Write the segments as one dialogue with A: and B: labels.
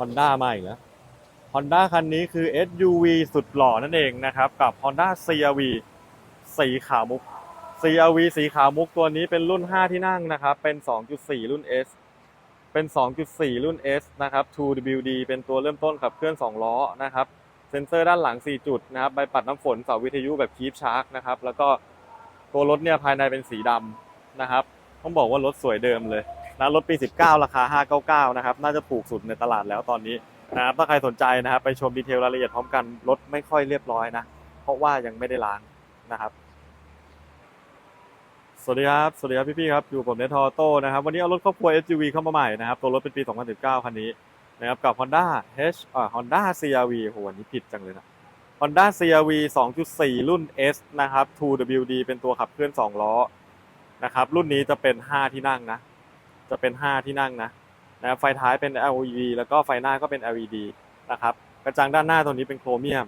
A: Honda มาอีกแล้ว Honda คันนี้คือ SUV สุดหล่อนั่นเองนะครับ กับ Honda CRV สีขาวมุก CRV สีขาวมุกตัวนี้เป็นรุ่น 5 ที่นั่งนะครับ เป็น 2.4 รุ่น S เป็น 2.4 รุ่น S นะครับ 2WD เป็นตัวเริ่มต้นขับเคลื่อน 2 ล้อนะครับ เซ็นเซอร์ด้านหลัง 4 จุดนะครับ ใบปัดน้ำฝนเสาวิทยุแบบคีฟชาร์กนะครับ แล้วก็ตัวรถเนี่ยภายในเป็นสีดำนะครับ ต้องบอกว่ารถสวยเดิมเลย นะรถปี 19 ราคา 599 นะครับ น่าจะถูกสุดในตลาดแล้วตอนนี้นะครับถ้าใครสนใจนะครับไปชมดีเทลรายละเอียดพร้อมกันรถไม่ค่อยเรียบร้อยนะ เพราะว่ายังไม่ได้ล้างนะครับสวัสดีครับ สวัสดีครับพี่ๆครับ อยู่ผมเนทอโต้นะครับ วันนี้เอารถครอบครัว SUV เข้ามาใหม่นะครับ ตัวรถเป็นปี 2019 คันนี้นะครับ กับ Honda H อ่า Honda CRV โหวันนี้ผิดจังเลยนะ Honda CRV 2.4 รุ่น S นะครับ 2WD เป็นตัวขับเคลื่อน 2 ล้อนะครับ รุ่นนี้จะเป็น 5 ที่นั่งนะ จะเป็น 5 ที่นั่งนะนะครับไฟท้ายเป็น LED แล้วก็ไฟหน้าก็เป็น LED นะครับกระจังด้านหน้าตัวนี้เป็นโครเมียม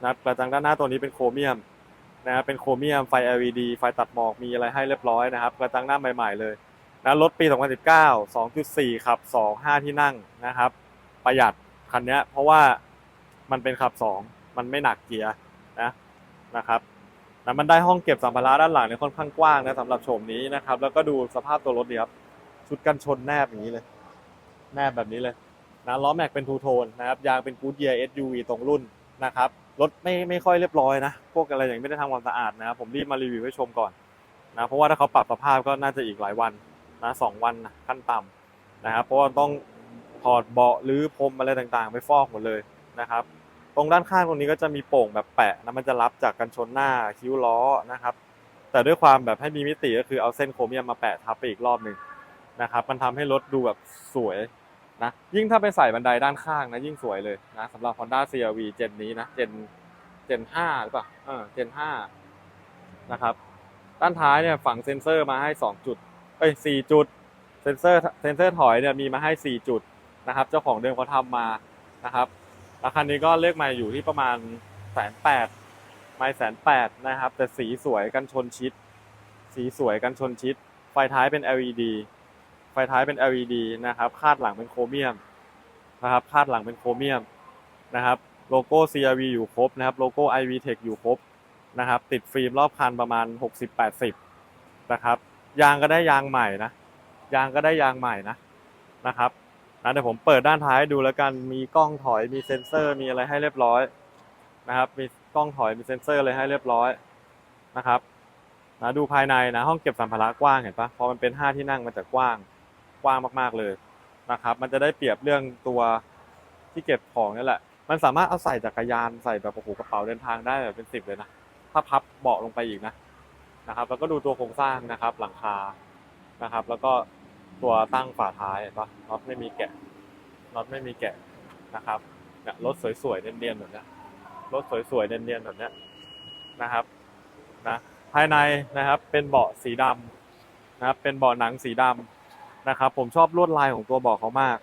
A: นะครับกระจังด้านหน้าตัวนี้เป็นโครเมียมนะครับเป็นโครเมียมไฟ LED ไฟตัดหมอกมีอะไรให้เรียบร้อยนะครับกระจังหน้าใหม่ๆเลยนะรถปี 2019 2.4 ขับ 2 5 ที่นั่งนะครับ ประหยัดคันนี้เพราะว่ามันเป็นขับ 2 มันไม่หนักเกียร์นะนะครับแล้วมันได้ห้องเก็บสัมภาระด้านหลังเนี่ยค่อนข้างกว้างนะสำหรับโฉมนี้นะครับ แล้วก็ดูสภาพตัวรถดีครับ ชุดกันชนแนบอย่างนี้เลย แนบแบบนี้เลยนะล้อแม็กเป็นทูโทนนะครับยางเป็นกูดเยียร์ SUV ตรงรุ่นนะครับรถไม่ไม่ค่อยเรียบร้อยนะพวกอะไรอย่างไม่ได้ทำความสะอาดนะครับผมรีบมารีวิวให้ชมก่อนนะเพราะว่าถ้าเขาปรับสภาพก็น่าจะอีกหลายวันนะสองวันนะขั้นต่ำนะครับเพราะว่าต้องถอดเบาะหรือพรมอะไรต่างๆ ไปฟอกหมดเลยนะครับ ตรงด้านข้างตรงนี้ก็จะมีโป่งแบบแปะนะมันจะรับจากกันชนหน้าคิ้วล้อนะครับ แต่ด้วยความแบบให้มีมิติก็คือเอาเส้นโครเมียมมาแปะทับไปอีกรอบหนึ่ง นะครับมันทำให้รถดูแบบสวยนะยิ่งถ้าไปใส่บันไดด้านข้างนะยิ่งสวยเลยนะสำหรับ Honda CRV เจนนี้นะเจนเจน5หรือเปล่าเออเจน5นะครับด้านท้ายเนี่ยฝังเซ็นเซอร์มาให้2จุดเอ้ย4จุดเซ็นเซอร์เซ็นเซอร์ถอยเนี่ยมีมาให้4จุดนะครับ เจ้าของเดิมเขาทำมานะครับราคานี้ก็เลขมาอยู่ที่ประมาณแสนแปดไม่แสนแปดนะครับ แต่สีสวยกันชนชิด สีสวยกันชนชิด ไฟท้ายเป็น LED ไฟท้ายเป็น LED นะครับ คาดหลังเป็นโครเมียมนะครับ คาดหลังเป็นโครเมียมนะครับ โลโก้ CRV อยู่ครบนะครับ โลโก้ IV Tech อยู่ครบนะครับ ติดฟิล์มรอบคันประมาณ 60-80 นะครับ ยางก็ได้ยางใหม่นะ ยางก็ได้ยางใหม่นะ นะครับนะเดี๋ยวผมเปิดด้านท้ายให้ดูแล้วกัน มีกล้องถอย มีเซ็นเซอร์ มีอะไรให้เรียบร้อยนะครับ มีกล้องถอย มีเซ็นเซอร์อะไรให้เรียบร้อยนะครับนะดูภายในนะ ห้องเก็บสัมภาระกว้างเห็นปะพอมันเป็น 5 ที่นั่งมันจะกว้าง กว้างมากๆเลยนะครับ มันจะได้เปรียบเรื่องตัวที่เก็บของนี่แหละ มันสามารถเอาใส่จักรยานใส่แบบโอ้โหกระเป๋าเดินทางได้แบบเป็นสิบเลยนะ ถ้าพับเบาะลงไปอีกนะนะครับ แล้วก็ดูตัวโครงสร้างนะครับ หลังคานะครับ แล้วก็ตัวตั้งฝาท้ายเห็นปะน็อตไม่มีแกะน็อตไม่มีแกะนะครับเนี่ยรถสวยๆเนียนๆแบบนี้รถสวยๆเนียนๆแบบนี้นะครับนะภายในนะครับเป็นเบาะสีดำนะครับเป็นเบาะหนังสีดำ นะครับ ผมชอบลวดลายของตัวเบาะเขามาก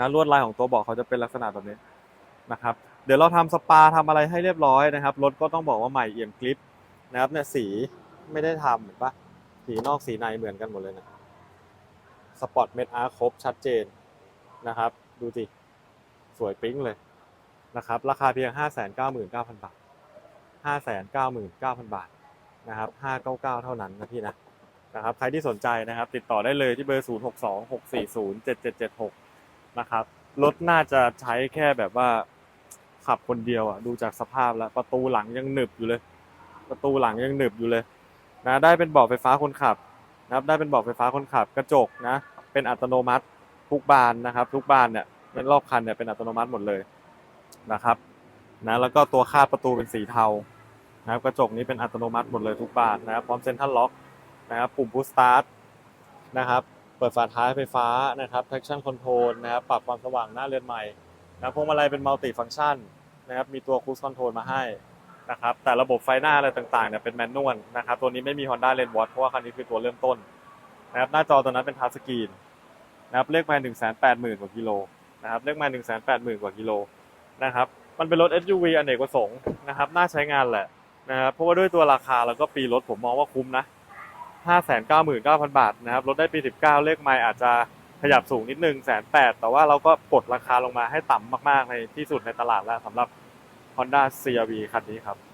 A: นะลวดลายของตัวเบาะเขาจะเป็นลักษณะแบบนี้นะครับเดี๋ยวเราทำสปาทำอะไรให้เรียบร้อยนะครับรถก็ต้องบอกว่าใหม่เอี่ยมกริปนะครับเนี่ยสีไม่ได้ทำเห็นปะสีนอกสีในเหมือนกันหมดเลยนะสปอร์ตเมดอาร์ครบชัดเจนนะครับ ดูสิสวยปิ๊งเลยนะครับ ราคาเพียง 599,000 บาท 599,000 บาทนะครับ 599 เท่านั้นนะพี่นะ นะครับใครที่สนใจนะครับ ติดต่อได้เลยที่เบอร์ 0 6 2 6 4 0 7 7 7 6 นะครับรถน่าจะใช้แค่แบบว่าขับคนเดียวอะดูจากสภาพแล้ว ประตูหลังยังหนึบอยู่เลย ประตูหลังยังหนึบอยู่เลยนะได้เป็นเบาะไฟฟ้าคนขับนะครับ ได้เป็นเบาะไฟฟ้าคนขับกระจกนะ เป็นอัตโนมัติทุกบานนะครับ ทุกบานเนี่ยเป็นรอบคันเนี่ยเป็นอัตโนมัติหมดเลยนะครับนะแล้วก็ตัวคาดประตูเป็นสีเทานะครับกระจกนี้เป็นอัตโนมัติหมดเลยทุกบานนะครับพร้อมเซ็นทรัลล็อก นะครับปุ่มพุชสตาร์ทนะครับเปิดฝาท้ายไฟฟ้านะครับ traction control นะครับปรับความสว่างหน้าเรือนใหม่นะพวงมาลัยเป็นมัลติฟัง c t ชันนะครับมีตัวคูสคอนโทรลมาให้นะครับแต่ระบบไฟหน้าอะไรต่างๆเนี่ยเป็นแมนนวลนะครับตัวนี้ไม่มี Honda l a n e w a t c h เพราะว่าคันนี้คือตัวเริ่มต้นนะครับหน้าจอตัวนั้นเป็นทัชสกรีนนะครับเลขมา1 8 0 0 0 0กว่ากิโลนะครับเลขมา1 8 0 0 0 0กว่ากิโลนะครับมันเป็นรถ SUV อเนกประสงค์นะครับน่าใช้งานแหละนะครับเพราะว่าด้วยตัวราคาแล้วก็ปีรถผมมองว่าคุ้มนะ 599,000 บาทนะครับลดได้ปี 19 เลขไม่อาจจะขยับสูงนิดนึงแสนแปดแต่ว่าเราก็กดราคาลงมาให้ต่ำมากๆในที่สุดในตลาดแล้วสำหรับ Honda CRV คันนี้ครับ